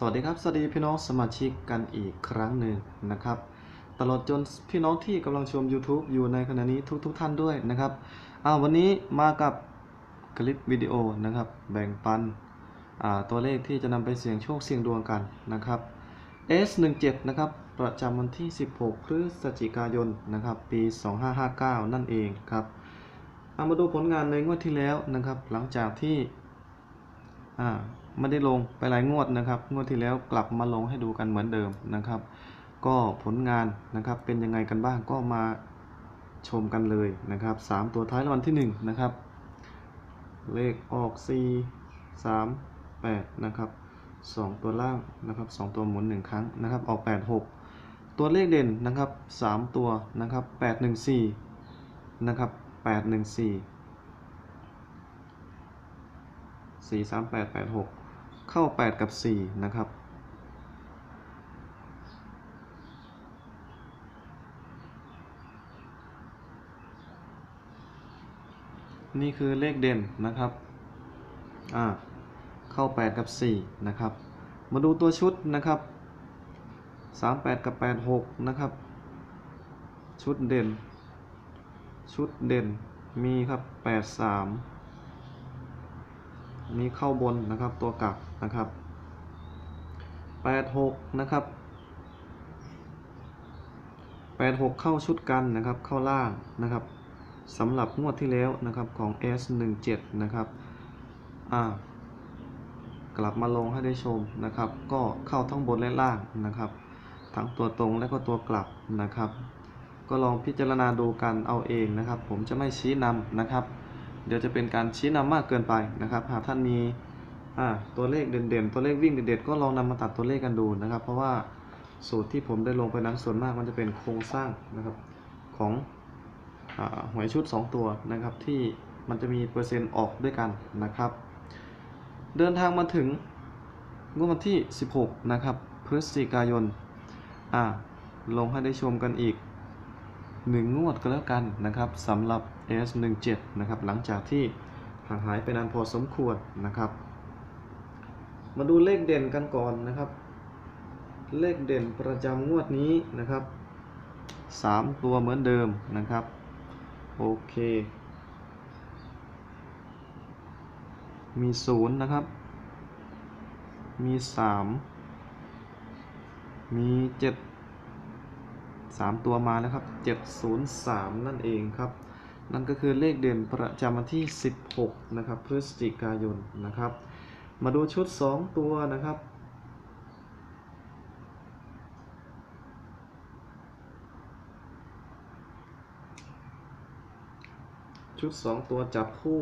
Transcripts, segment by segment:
สวัสดีครับ สวัสดีพี่น้องสมาชิกกันอีกครั้งหนึ่งนะครับ ตลอดจนพี่น้องที่กำลังชม YouTube อยู่ในขณะนี้ทุกๆทท่านด้วยนะครับอ่าวันนี้มากับคลิปวิดีโอนะครับ แบ่งปันอ่าตัวเลขที่จะนำไปเสี่ยงโชคเสี่ยงดวงกันนะครับ S17 นะครับประจำวันที่ 16 พฤศจิกายนนะครับ ปี 2559 นั่นเองครับเอามาดูผลงานในงวดที่แล้วนะครับ หลังจากที่อ่า ไม่ได้ลงไปหลายงวดนะครับ งวดที่แล้วกลับมาลงให้ดูกันเหมือนเดิมนะครับ ก็ผลงานนะครับเป็นยังไงกันบ้างก็มาชมกันเลยนะครับสามตัวท้ายรางวัลที่หนึ่งนะครับ เลขออก 4 3 8 นะครับสองตัวล่างนะครับสองตัวหมุนหนึ่งครั้งนะครับ ออก 8 6 ตัวเลขเด่นนะครับสามตัวนะครับ 8 1 4 นะครับ 8 1 4สี่สามแปดแปดหก เข้า 8 กับ 4 นะครับ นี่คือเลขเด่นนะครับอ่าเข้า 8 กับ 4 นะครับ มาดูตัวชุดนะครับ 38 กับ 86 นะครับ ชุดเด่น ชุดเด่นมีครับ 83 นี้เข้าบนนะครับตัวกลับนะครับแปดหกนะครับแปดหกเข้าชุดกันนะครับเข้าล่างนะครับสำหรับงวดที่แล้วนะครับของ S17 นะครับอ่ากลับมาลงให้ได้ชมนะครับ ก็เข้าทั้งบนและล่างนะครับ ทั้งตัวตรงและก็ตัวกลับนะครับ ก็ลองพิจารณาดูกันเอาเองนะครับ ผมจะไม่ชี้นำนะครับ เดี๋ยวจะเป็นการชี้นำมากเกินไปนะครับ หากท่านมีตัวเลขเด่นๆ ตัวเลขวิ่งเด็ดๆก็ลองนำมาตัดตัวเลขกันดูนะครับ เพราะว่าสูตรที่ผมได้ลงไปนั้นส่วนมากมันจะเป็นโครงสร้างนะครับของอหวยชุด 2 ตัวนะครับ ที่มันจะมีเปอร์เซ็นต์ออกด้วยกันนะครับ เดินทางมาถึงงวดวันที่ 16 นะครับ พฤศจิกายนอ่าลงให้ได้ชมกันอีก หนึ่งงวดก็แล้วกันนะครับสำหรับ S17 นะครับหลังจากที่ห่างหายไปนานพอสมควรนะครับ มาดูเลขเด่นกันก่อนนะครับ เลขเด่นประจำงวดนี้นะครับ 3 ตัวเหมือนเดิมนะครับ โอเค มี 0 นะครับ มี 3 มี 7 สามตัวมาแล้วครับ 703 นั่นเองครับ นั่นก็คือเลขเด่นประจำวันที่ 16 นะครับ พฤศจิกายนนะครับ มาดูชุด 2 ตัวนะครับชุด 2 ตัวจับคู่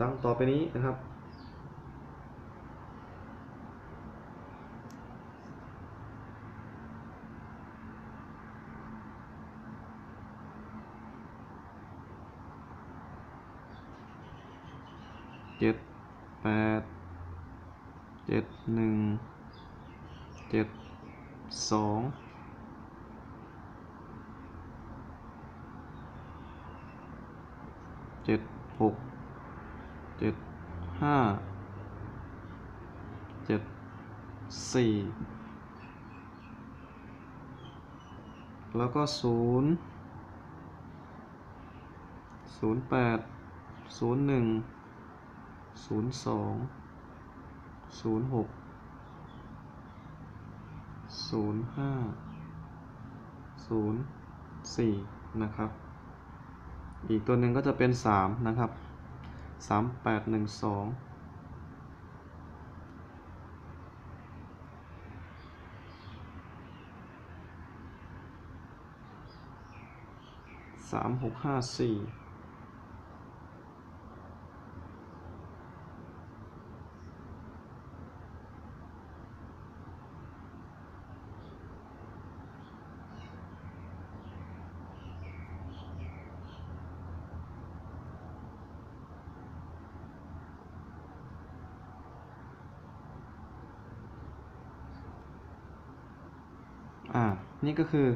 ดังต่อไปนี้นะครับ เจ็ดแปดเจ็ดหนึ่งเจ็ดสองเจ็ดหกเจ็ดห้าเจ็ดสี่แล้วก็ศูนย์ศูนย์แปดศูนย์หนึ่ง ศูนย์สองศูนย์หกศูนย์ห้าศูนย์สี่นะครับ อีกตัวหนึ่งก็จะเป็นสามนะครับสามแปดหนึ่งสองสามหกห้าสี่ อ่า นี่ก็คือ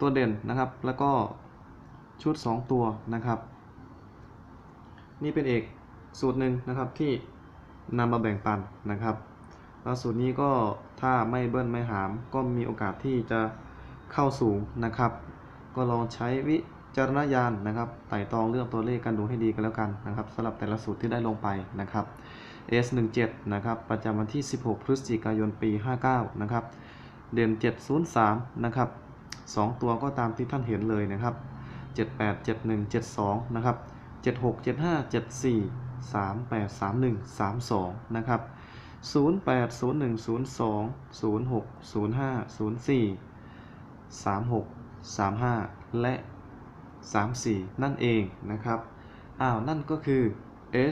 ตัวเด่นนะครับ แล้วก็ชุด 2 ตัวนะครับ นี่เป็นเอกสูตรหนึ่งนะครับที่นำมาแบ่งปันนะครับแล้วสูตรนี้ก็ถ้าไม่เบิ้ลไม่หาม ก็มีโอกาสที่จะเข้าสูงนะครับ ก็ลองใช้วิจารณญาณนะครับ ไต่ตรองเรื่องตัวเลขกันดูให้ดีกันแล้วกันนะครับสำหรับแต่ละสูตรที่ได้ลงไปนะครับ S17 นะครับ ประจำวันที่ 16 พฤศจิกายน ปี 59 นะครับ เด่น 703 นะครับ 2 ตัวก็ตามที่ท่านเห็นเลยนะครับ 78 71 72 นะครับ 76 75 74 38 31 32 นะครับ 08 01 02 06 05 04 36 35 และ 34 นั่นเองนะครับ อ้าว นั่นก็คือ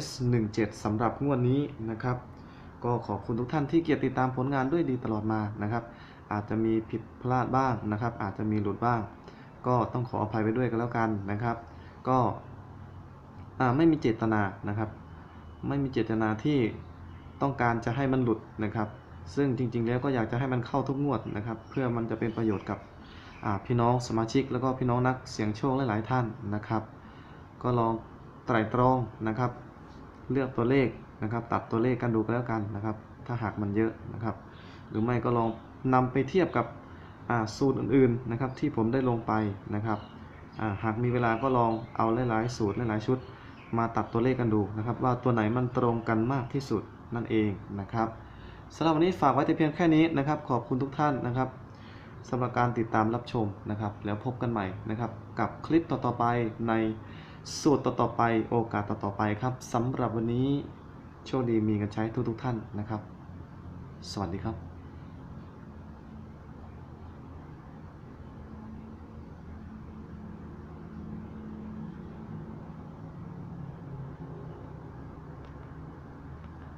S17 สำหรับงวดนี้นะครับ ก็ขอบคุณทุกท่านที่เกียรติติดตามผลงานด้วยดีตลอดมานะครับ อาจจะมีผิดพลาดบ้างนะครับ อาจจะมีหลุดบ้าง ก็ต้องขออภัยไว้ด้วยกันแล้วกันนะครับ ก็ไม่มีเจตนานะครับ ไม่มีเจตนาที่ต้องการจะให้มันหลุดนะครับ ซึ่งจริง ๆ แล้วก็อยากจะให้มันเข้าทุกงวดนะครับ เพื่อมันจะเป็นประโยชน์กับพี่น้องสมาชิก แล้วก็พี่น้องนักเสี่ยงโชคหลายๆท่านนะครับ ก็ลองไตร่ตรองนะครับ เลือกตัวเลขนะครับ ตัดตัวเลขกันดูก็แล้วกันนะครับ ถ้าหากมันเยอะนะครับ หรือไม่ก็ลอง นำไปเทียบกับสูตรอื่นๆนะครับที่ผมได้ลงไปนะครับหากมีเวลาก็ลองเอาหลายๆสูตรหลายๆชุด มาตัดตัวเลขกันดูนะครับ ว่าตัวไหนมันตรงกันมากที่สุดนั่นเองนะครับสำหรับวันนี้ฝากไว้แต่เพียงแค่นี้นะครับ ขอบคุณทุกท่านนะครับสำหรับการติดตามรับชมนะครับ แล้วพบกันใหม่นะครับ กับคลิปต่อๆไปในสูตรต่อๆไปโอกาสต่อๆไปครับสำหรับวันนี้โชคดีมีกันใช้ทุกๆท่านนะครับ สวัสดีครับ